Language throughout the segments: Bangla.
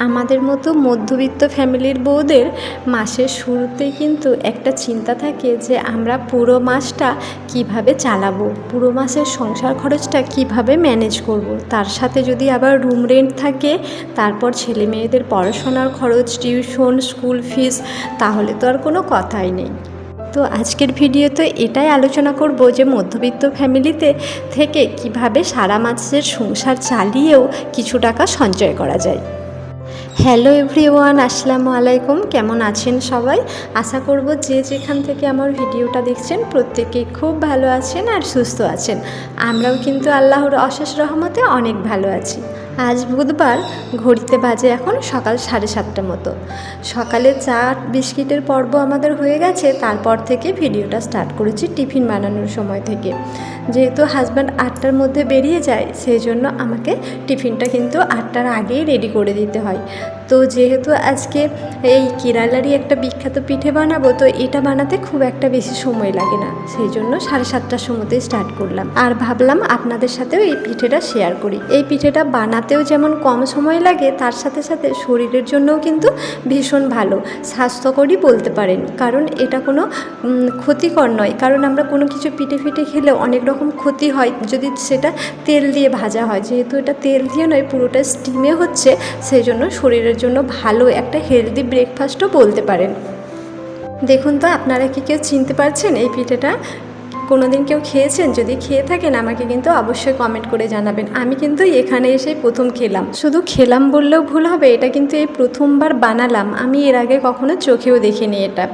আমাদের মতো মধ্যবিত্ত ফ্যামিলির বউদের মাসের শুরুতেই কিন্তু একটা চিন্তা থাকে যে আমরা পুরো মাসটা কীভাবে চালাবো, পুরো মাসের সংসার খরচটা কীভাবে ম্যানেজ করব। তার সাথে যদি আবার রুম রেন্ট থাকে, তারপর ছেলে মেয়েদের পড়াশোনার খরচ, টিউশন, স্কুল ফিস, তাহলে তো আর কোনো কথাই নেই তো আজকের ভিডিওতে এটাই আলোচনা করব যে মধ্যবিত্ত ফ্যামিলিতে থেকে কীভাবে সারা মাসের সংসার চালিয়েও কিছু টাকা সঞ্চয় করা যায় হ্যালো এভরিওয়ান, আসসালামু আলাইকুম। কেমন আছেন সবাই? আশা করব যে যেখান থেকে আমার ভিডিওটা দেখছেন, প্রত্যেকেই খুব ভালো আছেন আর সুস্থ আছেন। আমরাও কিন্তু আল্লাহর অশেষ রহমতে অনেক ভালো আছি। আজ বুধবার, ঘড়িতে বাজে এখন সকাল সাড়ে সাতটা মতো। সকালে চা, বিস্কিটের পর্ব আমাদের হয়ে গেছে, তারপর থেকে ভিডিওটা স্টার্ট করেছি টিফিন বানানোর সময় থেকে। যেহেতু হাজব্যান্ড আটটার মধ্যে বেরিয়ে যায়, সেই জন্য আমাকে টিফিনটা কিন্তু আটটার আগেই রেডি করে দিতে হয়। তো যেহেতু আজকে এই কেরালারই একটা বিখ্যাত পিঠে বানাবো, তো এটা বানাতে খুব একটা বেশি সময় লাগে না। সেই জন্য সাড়ে সাতটার সময়তেই স্টার্ট করলাম। আর ভাবলাম আপনাদের সাথেও এই পিঠেটা শেয়ার করি। এই পিঠেটা বানাতেও যেমন কম সময় লাগে, তার সাথে সাথে শরীরের জন্যও কিন্তু ভীষণ ভালো। স্বাস্থ্যকরই বলতে পারেন। কারণ এটা কোনো ক্ষতিকর নয়। কারণ আমরা কোনো কিছু পিঠে ফিটে খেলে অনেক রকম ক্ষতি হয়। যদি সেটা তেল দিয়ে ভাজা হয়, যেহেতু এটা তেল দিয়ে নয়, পুরোটা স্টিমে হচ্ছে, সেই জন্য শরীরের জন্য ভালো একটা হেলদি ব্রেকফাস্টও বলতে পারেন। দেখুন তো, আপনারা কি কেউ চিনতে পারছেন এই পিঠেটা? কোনো দিন কেউ খেয়েছেন? যদি খেয়ে থাকেন, আমাকে কিন্তু অবশ্যই কমেন্ট করে জানাবেন। আমি কিন্তু এখানে এসেই প্রথম খেলাম। শুধু খেলাম বললেও ভুল হবে, এটা কিন্তু এই প্রথমবার বানালাম। আমি এর আগে কখনো চোখেও দেখিনি এটা।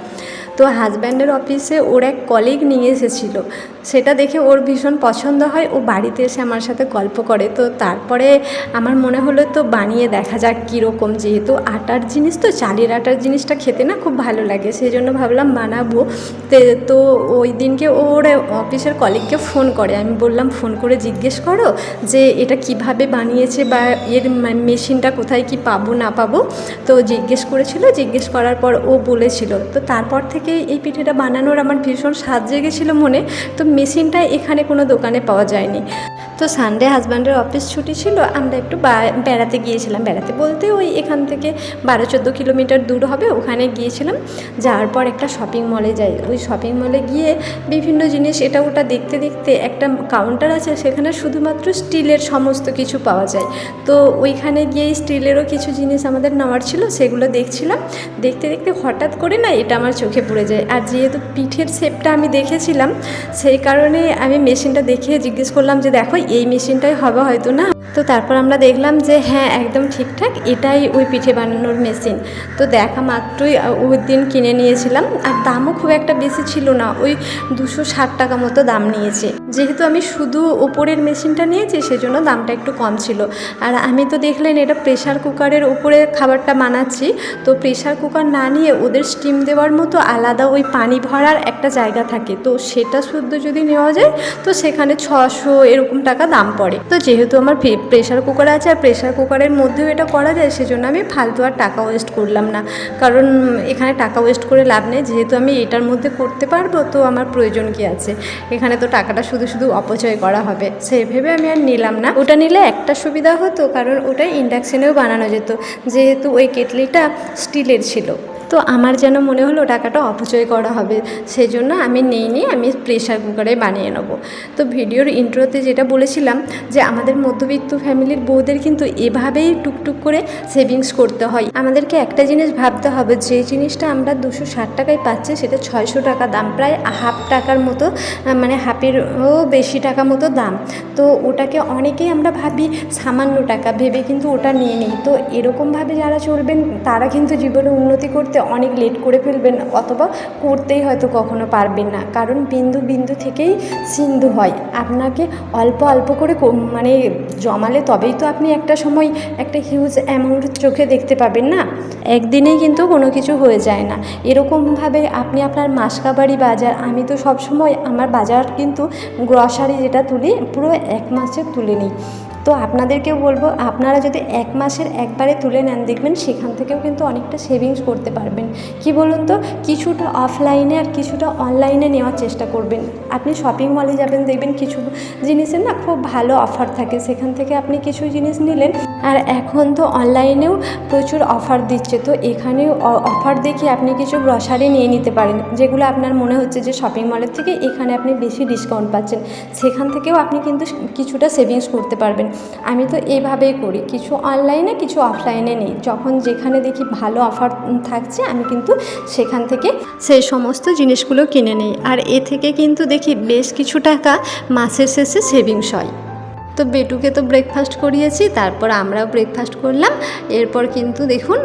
তো হাজব্যান্ডের অফিসে ওর এক কলিগ নিয়ে এসেছিল। সেটা দেখে ওর ভীষণ পছন্দ হয়, ও বাড়িতে এসে আমার সাথে গল্প করে। তো তারপরে আমার মনে হলো, তো বানিয়ে দেখা যাক কীরকম। যেহেতু আটার জিনিস তো, চালের আটার জিনিসটা খেতে না খুব ভালো লাগে, সেই জন্য ভাবলাম বানাবো। তে- ওই দিনকে ওর অফিসের কলিগকে ফোন করে। আমি বললাম, ফোন করে জিজ্ঞেস করো যে এটা কীভাবে বানিয়েছে বা এর মেশিনটা কোথায় কি পাবো, না পাবো? তো জিজ্ঞেস করেছিল। জিজ্ঞেস করার পর ও বলেছিল। তো তারপর থেকে এই পিঠেটা বানানোর আমার ভীষণ স্বাদ জেগেছিলো মনে। তো মেশিনটা এখানে কোনো দোকানে পাওয়া যায়নি। তো সানডে হাজব্যান্ডের অফিস ছুটি ছিল, আমরা একটু বেড়াতে গিয়েছিলাম। বেড়াতে বলতে ওই এখান থেকে বারো চোদ্দ কিলোমিটার দূর হবে, ওখানে গিয়েছিলাম। যাওয়ার পর একটা শপিং মলে যাই। ওই শপিং মলে গিয়ে বিভিন্ন জিনিস, এটা ওটা দেখতে দেখতে একটা কাউন্টার আছে, সেখানে শুধুমাত্র স্টিলের সমস্ত কিছু পাওয়া যায়। তো ওইখানে গিয়ে স্টিলেরও কিছু জিনিস আমাদের নেওয়ার ছিল, সেগুলো দেখছিলাম। দেখতে দেখতে হঠাৎ করে না, এটা আমার চোখে পড়ে যায়। আর যেহেতু পিঠের শেপটা আমি দেখেছিলাম, সেই কারণে আমি মেশিনটা দেখে জিজ্ঞেস করলাম যে, দেখো, এই মেশিনটাই হবে হয়তো না? তো তারপর আমরা দেখলাম যে হ্যাঁ একদম ঠিকঠাক, এটাই ওই পিঠে বানানোর মেশিন তো দেখা মাত্রই ওই দিন কিনে নিয়েছিলাম, আর দামও খুব একটা বেশি ছিল না, ওই দুশো ষাট টাকা মতো দাম নিয়েছে। যেহেতু আমি শুধু ওপরের মেশিনটা নিয়েছি, সেজন্য দামটা একটু কম ছিল। আর আমি তো দেখলেন এটা প্রেশার কুকারের উপরে খাবারটা বানাচ্ছি, তো প্রেশার কুকার না নিয়ে ওদের স্টিম দেওয়ার মতো আলাদা ওই পানি ভরার একটা জায়গা থাকে। তো সেটা শুদ্ধ যদি নেওয়া যায়, তো সেখানে ছশো এরকম টাকা দাম পড়ে। তো যেহেতু আমার প্রেশার কুকার আছে আর প্রেশার কুকারের মধ্যেও এটা করা যায়, সেজন্য আমি ফালতু আর টাকা ওয়েস্ট করলাম না। কারণ এখানে টাকা ওয়েস্ট করে লাভ নেই, যেহেতু আমি এটার মধ্যে করতে পারব, তো আমার প্রয়োজন কি আছে? এখানে তো টাকাটা শুধু শুধু অপচয় করা হবে। সে ভেবে আমি আর নিলাম না। ওটা নিলে একটা সুবিধা হতো, কারণ ওটা ইন্ডাকশানেও বানানো যেত। যেহেতু ওই কেটলিটা স্টিলের ছিল। তো আমার যেন মনে হলো টাকাটা অপচয় করা হবে সেই জন্য আমি নিয়ে আমি প্রেশার কুকারে বানিয়ে নেব। তো ভিডিওর ইন্ট্রোতে যেটা বলেছিলাম যে আমাদের মধ্যবিত্ত ফ্যামিলির বউদের কিন্তু এভাবেই টুকটুক করে সেভিংস করতে হয়। আমাদেরকে একটা জিনিস ভাবতে হবে, যে জিনিসটা আমরা দুশো ষাট টাকায় পাচ্ছি সেটা ছয়শো টাকা দাম, প্রায় হাফ টাকার মতো মানে হাফেরও বেশি টাকা মতো দাম। তো ওটাকে অনেকেই আমরা ভাবি সামান্য টাকা, ভেবে কিন্তু ওটা নিয়ে নিই। তো এরকমভাবে যারা চলবেন, তারা কিন্তু জীবনে উন্নতি করতে অনেক লেট করে ফেলবেন অথবা করতেই হয়তো কখনো পারবেন না। কারণ বিন্দু বিন্দু থেকেই সিন্ধু হয়। আপনাকে অল্প অল্প করে মানে জমালে তবেই তো আপনি একটা সময় একটা হিউজ অ্যামাউন্ট চোখে দেখতে পাবেন না। একদিনেই কিন্তু কোনো কিছু হয়ে যায় না। এরকমভাবে আপনি আপনার মাসকাবাড়ি বাজার, আমি তো সব সময় আমার বাজার কিন্তু গ্রসারি যেটা তুলি, পুরো এক মাসে তুলে নিই। তো আপনাদেরকেও বলব, আপনারা যদি এক মাসের একবারে তুলে নেন, দেখবেন সেখান থেকেও কিন্তু অনেকটা সেভিংস করতে পারবেন। কি বলুন তো? কিছুটা অফলাইনে আর কিছুটা অনলাইনে নেওয়ার চেষ্টা করবেন। আপনি শপিং মলে যাবেন, দেখবেন কিছু জিনিসের না খুব ভালো অফার থাকে। সেখান থেকে আপনি কিছু জিনিস নিলেন, আর এখন তো অনলাইনেও প্রচুর অফার দিচ্ছে। তো এখানেও অফার দেখে আপনি কিছু গ্রসারি নিয়ে নিতে পারেন, যেগুলো আপনার মনে হচ্ছে যে শপিং মলের থেকে এখানে আপনি বেশি ডিসকাউন্ট পাচ্ছেন। সেখান থেকেও আপনি কিন্তু কিছুটা সেভিংস করতে পারবেন। আমি তো এইভাবেই করি। কিছু অনলাইনে কিছু অফলাইনে নেই। যখন যেখানে দেখি ভালো অফার থাকছে, আমি কিন্তু সেখান থেকে সেই সমস্ত জিনিসগুলো কিনে নিই। আর এ থেকে কিন্তু দেখি বেশ কিছু টাকা মাসের শেষে সেভিংস হয়। তো বেটুকে তো ব্রেকফাস্ট করিয়েছি, তারপর আমরাও ব্রেকফাস্ট করলাম। এরপর কিন্তু দেখুন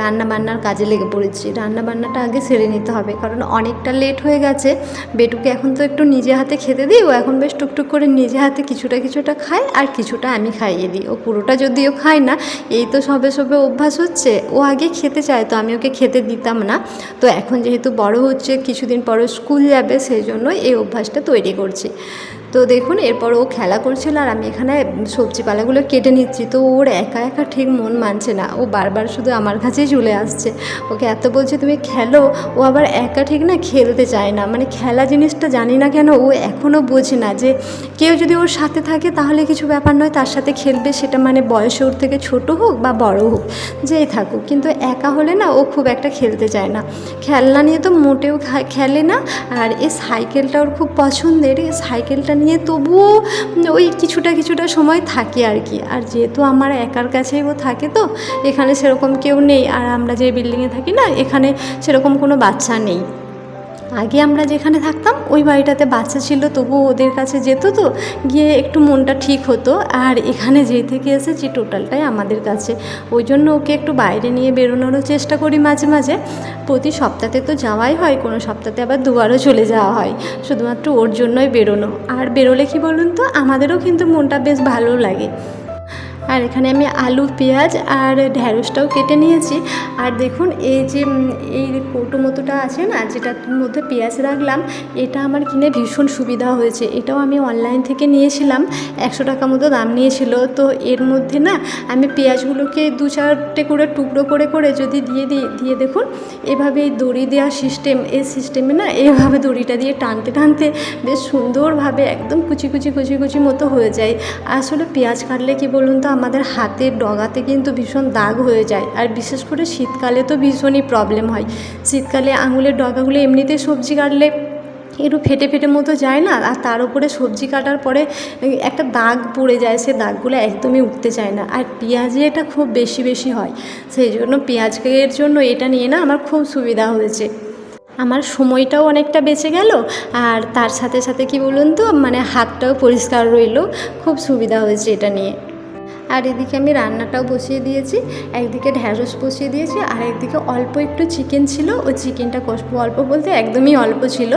রান্না বান্নার কাজে লেগে পড়েছি। রান্না বান্নাটা আগে সেরে নিতে হবে, কারণ অনেকটা লেট হয়ে গেছে। বেটুকে এখন তো একটু নিজে হাতে খেতে দিই, ও এখন বেশ টুকটুক করে নিজে হাতে কিছুটা কিছুটা খায়, আর কিছুটা আমি খাইয়ে দিই। ও পুরোটা যদিও খায় না, এই তো সবে সবে অভ্যাস হচ্ছে, ও আগে খেতে চায়, তো আমি ওকে খেতে দিতাম না। তো এখন যেহেতু বড় হচ্ছে, কিছুদিন পরে স্কুল যাবে, সেই জন্য এই অভ্যাসটা তৈরি করছি। তো দেখুন, এরপর ও খেলা করছিল আর আমি এখানে সবজিপালাগুলো কেটে নিচ্ছি। তো ওর একা একা ঠিক মন মানছে না। ও বারবার শুধু আমার কাছেই চলে আসছে। ওকে এত বলছে, তুমি খেলো? ও আবার একা ঠিক না খেলতে চায় না। মানে খেলা জিনিসটা জানি না কেন ও এখনও বোঝে না যে কেউ যদি ওর সাথে থাকে তাহলে কিছু ব্যাপার নয়, তার সাথে খেলবে। সেটা মানে বয়সে ওর থেকে ছোট হোক বা বড় হোক, যেই থাকুক। কিন্তু একা হলে না ও খুব একটা খেলতে চায় না। খেলনা নিয়ে তো মোটেও খেলে না। আর এই সাইকেলটা ওর খুব পছন্দের। এই সাইকেলটা নিয়ে তবুও ওই কিছুটা কিছুটা সময় থাকে আর কি। আর যেহেতু আমার একার কাছেই ও থাকে তো, এখানে সেরকম কেউ নেই। আর আমরা যে বিল্ডিংয়ে থাকি না, এখানে সেরকম কোনো বাচ্চা নেই। আগে আমরা যেখানে থাকতাম, ওই বাড়িটাতে বাচ্চা ছিল তবু ওদের কাছে যেত তো, গিয়ে একটু মনটা ঠিক হতো। আর এখানে যেই থেকে এসেছি, টোটালটাই আমাদের কাছে। ওই জন্য ওকে একটু বাইরে নিয়ে বেরোনোরও চেষ্টা করি মাঝে মাঝে। প্রতি সপ্তাহে তো যাওয়াই হয়, কোনো সপ্তাহে আবার দুবারও চলে যাওয়া হয়। শুধুমাত্র ওর জন্যই বেরোনো। আর বেরোলে কি বলুন তো, আমাদেরও কিন্তু মনটা বেশ ভালো লাগে। আর এখানে আমি আলু, পেঁয়াজ আর ঢ্যাঁড়সটাও কেটে নিয়েছি। আর দেখুন, এই যে এই কৌটো মতোটা আছে না, যেটার মধ্যে পেঁয়াজ রাখলাম, এটা আমার কিনে ভীষণ সুবিধা হয়েছে। এটাও আমি অনলাইন থেকে নিয়েছিলাম, একশো টাকা মতো দাম নিয়েছিল। তো এর মধ্যে না, আমি পেঁয়াজগুলোকে দু চারটে করে টুকরো করে করে যদি দিয়ে দিই দিয়ে দেখুন, এভাবে এই দড়ি দেওয়া সিস্টেম এই সিস্টেমে না এইভাবে দড়িটা দিয়ে টানতে টানতে বেশ সুন্দরভাবে একদম কুচি কুচি কুচি কুচি মতো হয়ে যায়। আসলে পেঁয়াজ কাটলে কি বলুন তো আমাদের হাতের ডগাতে কিন্তু ভীষণ দাগ হয়ে যায়। আর বিশেষ করে শীতকালে তো ভীষণই প্রবলেম হয়। শীতকালে আঙুলের ডগাগুলো এমনিতেই সবজি কাটলে একটু ফেটে ফেটে মতো যায় না, আর তার উপরে সবজি কাটার পরে একটা দাগ পড়ে যায়, সে দাগগুলো একদমই উঠতে চায় না। আর পেঁয়াজে এটা খুব বেশি বেশি হয়। সেই জন্য পেঁয়াজের জন্য এটা নিয়ে না আমার খুব সুবিধা হয়েছে। আমার সময়টাও অনেকটা বেঁচে গেল, আর তার সাথে সাথে কি বলুন তো মানে হাতটাও পরিষ্কার রইল। খুব সুবিধা হয়েছে এটা নিয়ে। আর এদিকে আমি রান্নাটাও বসিয়ে দিয়েছি, একদিকে ঢ্যাঁড়স বসিয়ে দিয়েছি, আর একদিকে অল্প একটু চিকেন ছিল। ওই চিকেনটা কষবো অল্প বলতে একদমই অল্প ছিল।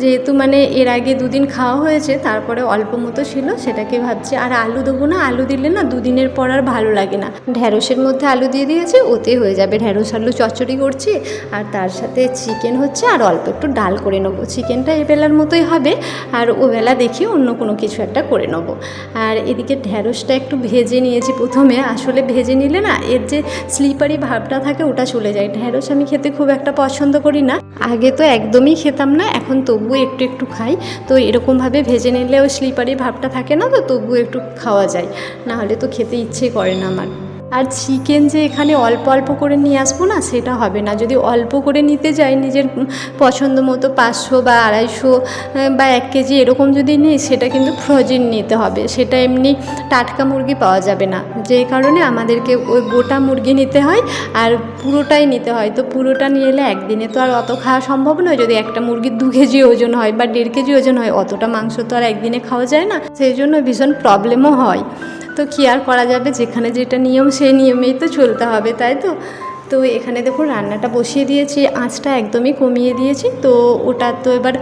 যেহেতু মানে এর আগে দুদিন খাওয়া হয়েছে, তারপরে অল্প মতো ছিল, সেটাকে ভাবছি আর আলু দেবো না, আলু দিলে না দুদিনের পর আর ভালো লাগে না। ঢ্যাঁড়সের মধ্যে আলু দিয়ে দিয়েছি, ওতে হয়ে যাবে ঢ্যাঁড়স, আলু, চচ্চড়ি করছি, আর তার সাথে চিকেন হচ্ছে, আর অল্প একটু ডাল করে নেব। চিকেনটা এ বেলার মতোই হবে, আর ও বেলা দেখি অন্য কোনো কিছু একটা করে নেব। আর এদিকে ঢ্যাঁড়সটা একটু ভেজে নিয়েছি প্রথমে, আসলে ভেজে নিলে না এর যে স্লিপারি ভাবটা থাকে ওটা চলে যায়। ঢ্যাঁড়স আমি খেতে খুব একটা পছন্দ করি না। আগে তো একদমই খেতাম না, এখন তবুও একটু একটু খাই। তো এরকমভাবে ভেজে নিলেও স্লিপারি ভাবটা থাকে না, তো তবুও একটু খাওয়া যায়। না হলে তো খেতে ইচ্ছে করে না আমার। আর চিকেন যে এখানে অল্প অল্প করে নিয়ে আসব না, সেটা হবে না। যদি অল্প করে নিতে যাই নিজের পছন্দ মতো পাঁচশো বা আড়াইশো বা এক কেজি এরকম যদি নিই, সেটা কিন্তু ফ্রোজেন নিতে হবে। সেটা এমনি টাটকা মুরগি পাওয়া যাবে না। যেই কারণে আমাদেরকে ওই গোটা মুরগি নিতে হয় আর পুরোটাই নিতে হয়। তো পুরোটা নিয়ে এলে একদিনে তো আর অত খাওয়া সম্ভব নয়। যদি একটা মুরগির দু কেজি ওজন হয় বা দেড় কেজি ওজন হয়, অতটা মাংস তো আর একদিনে খাওয়া যায় না। সেই জন্য ভীষণ প্রবলেমও হয়। তো কী আর করা যাবে? যেখানে যেটা নিয়ম, সেই নিয়মেই তো চলতে হবে, তাই তো? তো এখানে দেখুন, রান্নাটা বসিয়ে দিয়েছি, আঁচটা একদমই কমিয়ে দিয়েছি, তো ওটা তো এবার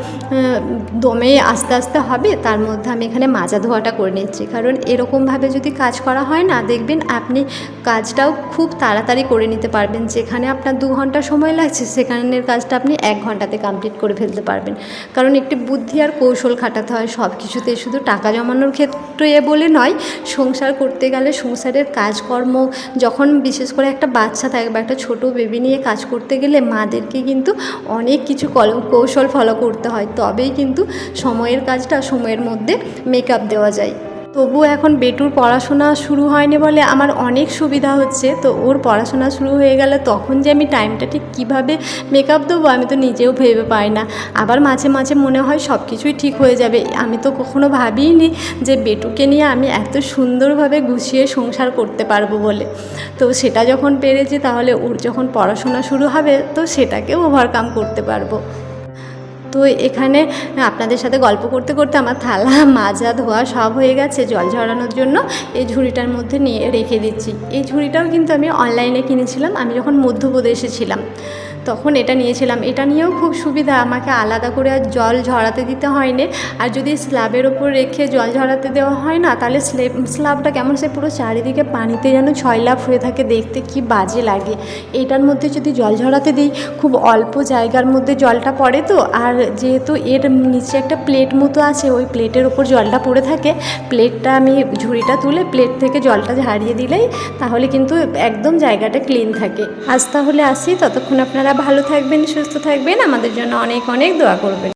দমে আস্তে আস্তে হবে, তার মধ্যে আমি এখানে মাজা ধোয়াটা করে নিচ্ছি। কারণ এরকমভাবে যদি কাজ করা হয় না, দেখবেন আপনি কাজটাও খুব তাড়াতাড়ি করে নিতে পারবেন। যেখানে আপনার দু ঘণ্টা সময় লাগছে, সেখানের কাজটা আপনি এক ঘন্টাতে কমপ্লিট করে ফেলতে পারবেন। কারণ একটি বুদ্ধি আর কৌশল খাটাতে হয় সব কিছুতে শুধু টাকা জমানোর ক্ষেত্রে এ বলে নয়, সংসার করতে গেলে সংসারের কাজকর্ম, যখন বিশেষ করে একটা বাচ্চা থাকে বা একটা ছোটো বেবি নিয়ে কাজ করতে গেলে মাদেরকে কিন্তু অনেক কিছু কল- কৌশল ফলো করতে হয়। তবেই কিন্তু সময়ের কাজটা সময়ের মধ্যে মেকআপ দেওয়া যায়। তবু এখন বেটুর পড়াশোনা শুরু হয়নি বলে আমার অনেক সুবিধা হচ্ছে। তো ওর পড়াশোনা শুরু হয়ে গেলে তখন যে আমি টাইমটা ঠিক কীভাবে মেকআপ দেবো আমি তো নিজেও ভেবে পাই না। আবার মাঝে মাঝে মনে হয় সব কিছুই ঠিক হয়ে যাবে। আমি তো কখনো ভাবিনি যে বেটুকে নিয়ে আমি এত সুন্দরভাবে গুছিয়ে সংসার করতে পারব বলে। তো সেটা যখন পেরেছি তাহলে ওর যখন পড়াশোনা শুরু হবে তো সেটাকেও ওভারকাম করতে পারব। তো এখানে আপনাদের সাথে গল্প করতে করতে আমার থালা, মাজা, ধোয়া সব হয়ে গেছে জল ঝরানোর জন্য। এই ঝুড়িটার মধ্যে নিয়ে রেখে দিচ্ছি। এই ঝুড়িটাও কিন্তু আমি অনলাইনে কিনেছিলাম। আমি যখন মধ্যপ্রদেশে ছিলাম। তখন এটা নিয়েছিলাম। এটা নিয়েও খুব সুবিধা, আমাকে আলাদা করে আর জল ঝরাতে দিতে হয়নি। আর যদি স্ল্যাবের ওপর রেখে জল ঝরাতে দেওয়া হয় না, তাহলে স্লেব স্ল্যাবটা কেমন সে পুরো চারিদিকে পানিতে যেন ছয়লাভ হয়ে থাকে, দেখতে কি বাজে লাগে। এটার মধ্যে যদি জল ঝরাতে দিই, খুব অল্প জায়গার মধ্যে জলটা পড়ে তো। আর যেহেতু এর নিচে একটা প্লেট মতো আছে, ওই প্লেটের ওপর জলটা পড়ে থাকে, প্লেটটা আমি ঝুড়িটা তুলে প্লেট থেকে জলটা ঝারিয়ে দিলেই তাহলে কিন্তু একদম জায়গাটা ক্লিন থাকে। আজ তাহলে আসি, ততক্ষণ আপনারা ভালো থাকবেন সুস্থ থাকবেন। আমাদের জন্য অনেক অনেক দোয়া করবেন।